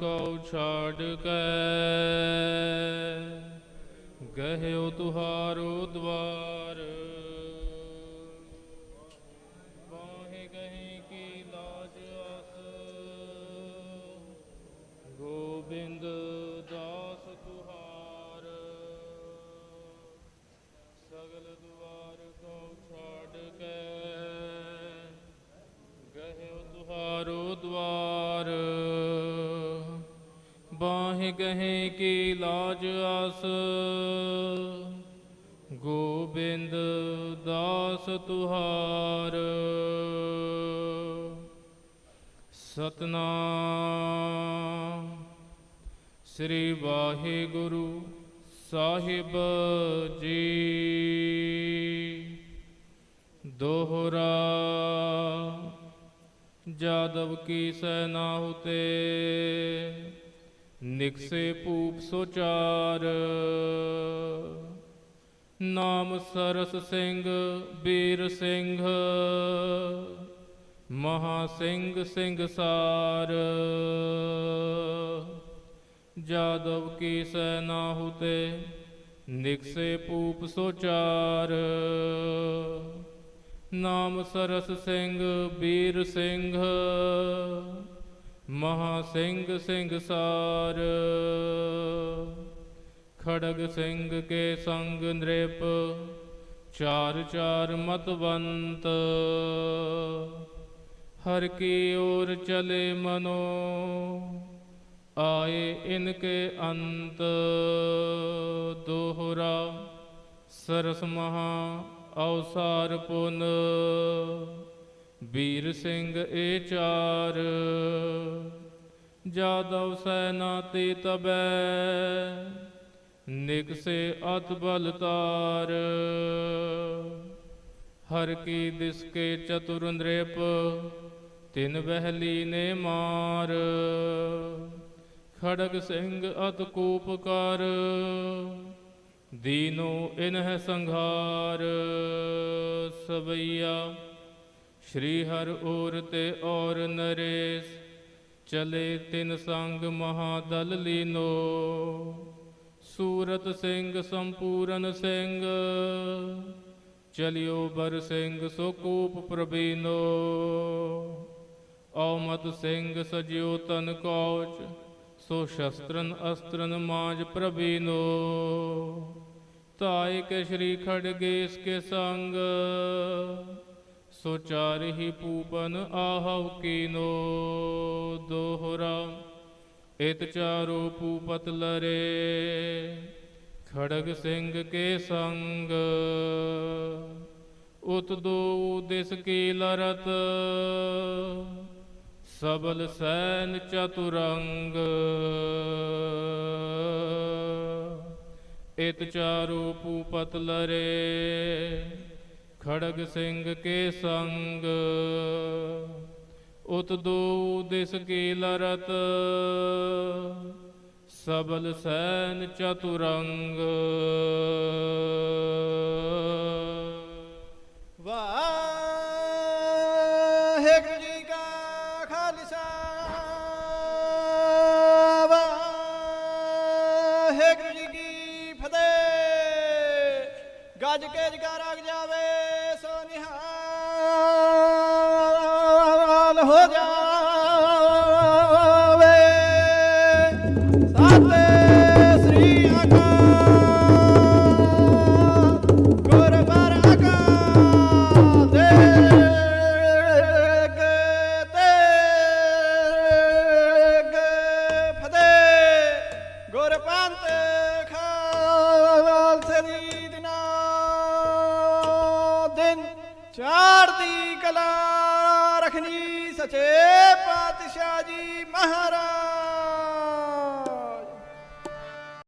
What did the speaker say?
Q ਛਾੜ ਕੈ। ਗਹਿਓ ਤੁਹਾਰੋ ਦਵਾਰ। ਬਾਹੇ ਗਹੀ ਕੀ ਲਾਜ ਆਸ। ਗੋਬਿੰਦ ਦਾਸ ਤੁਹਾਰ। ਸਗਲ ਦੁਆਰ ਕਉ ਛਾੜ ਕੈ। ਗਹਿਓ ਤੁਹਾਰੋ ਦਵਾਰ। ਬਾਹੇ ਗਹੇ ਕੀ ਲਾਜ ਆਸ। ਗੋਬਿੰਦ ਦਾਸ ਤੁਹਾਰ। ਸਤਨਾਮ। ਸ੍ਰੀ ਵਾਹਿਗੁਰੂ ਸਾਹਿਬ ਜੀ। ਦੋਹਰਾ। ਜਾਦਵ ਕੀ ਸੈਨਾ ਹੁਤੇ ਨਿਕਸੇ ਪੂਪ ਸੁਚਾਰ। ਨਾਮ ਸਰਸ ਸਿੰਘ, ਬੀਰ ਸਿੰਘ। ਮਹਾ ਸਿੰਘ ਸਿੰਘ ਸਾਰ। ਜਾਦਵ ਕੀ ਸੈਨਾ ਹੁਤੇ ਨਿਕਸੇ ਪੂਪ ਸੁਚਾਰ। ਨਾਮ ਸਰਸ ਸਿੰਘ, ਬੀਰ ਸਿੰਘ। ਮਹਾ ਸਿੰਘ ਸਿੰਘ ਸਾਰ। ਖੜਗ ਸਿੰਘ ਕੇ ਸੰਗ ਨ੍ਰਿਪ। ਚਾਰ ਚਾਰ ਮਤਵੰਤ ਹਰ ਕੀ ਓਰ ਚਲੇ ਮਨੋ। ਆਏ ਇਨਕੇ ਅੰਤ। ਦੋਹਰਾ ਸਰਸ ਮਹਾ ਅਵਸਾਰ ਪੁਨ। ਵੀਰ ਸਿੰਘ ਏ ਚਾਰ ਜਾਦਵ ਸੈਨਾ ਤੇ ਤਬੈ ਨਿਕਸੇ ਅਤ ਬਲ ਤਾਰ। ਹਰ ਕੀ ਦਿਸਕੇ ਚਤੁਰ ਨ੍ਰਿਪ, ਤਿਨ ਬਹਿਲੀ ਨੇ ਮਾਰ। ਖੜਗ ਸਿੰਘ ਅਤ ਕੂਪ ਕਰ, ਦੀਨੋ ਇਨਹ ਸੰਘਾਰ। ਸਵਈਆ ਸ਼੍ਰੀ ਹਰ ਔਰ ਤੇ ਔਰ ਨਰੇਸ਼, ਚਲੇ ਤਿੰਨ ਸੰਗ ਮਹਾਦਲ ਲੀਨੋ। ਸੂਰਤ ਸਿੰਘ ਸੰਪੂਰਨ ਸਿੰਘ, ਚਲਿਓ ਬਰ ਸਿੰਘ ਸੁਕੂਪ ਪ੍ਰਬੀਨੋ ਔਮਦ ਸਿੰਘ ਸਜਿਓ ਤਨ ਕੌਚ, ਸੋ ਸ਼ਸਤਰਨ ਅਸਤਰਨ ਮਾਜ ਪ੍ਰਬੀਨੋ ਤਾਇ ਕੇ ਸ਼੍ਰੀ ਖੜਗੇਸ ਕੇ ਸੰਗ ਸੋ ਚਾਰ ਹੀ ਪੂਪਨ ਆਹਵ ਕੀਨੋ ਦੋਹਰਾ, ਇਤ ਚਾਰੋ ਪੂਪਤ ਲਰੇ, ਖੜਗ ਸਿੰਘ ਕੇ ਸੰਗ। ਉਤ ਦੋ ਦਿਸ ਕੀ ਲਰਤ, ਸਬਲ ਸੈਨ ਚਤੁਰੰਗ। ਇਤ ਚਾਰੋ ਪੂਪਤ ਲਰੇ ਖੜਗ ਸਿੰਘ ਕੇ ਸੰਗ। ਉਤ ਦੋ ਦਿਸ ਕੀ ਲਰਤ। ਸਬਲ ਸੈਨ ਚਤੁਰੰਗ। ਵਾਹਿਗੁਰੂ ਜੀ ਕਾ ਖਾਲਸਾ। ਵਾਹਿਗੁਰੂ ਜੀ ਕੀ ਫਤਿਹ। ਗੱਜ ਕੇ ਜਕਾਰਾ ਜਾਵੇ ਨਿਹਾਲ ਹੋ ਜਾਵੇ। ਸਾਤੇ ਸ੍ਰੀ ਅਕਾਲ। ਗੁਰਬਰ ਅਕਾਲ। ਦੇ ਤੇ ਫਤਿਹ। ਗੁਰਪੰਥ ਖਾਲਸੇ ਚੜ੍ਹਦੀ ਕਲਾ ਰਖਣੀ ਸਚੇ ਪਾਤਸ਼ਾਹ ਜੀ ਮਹਾਰਾਜ।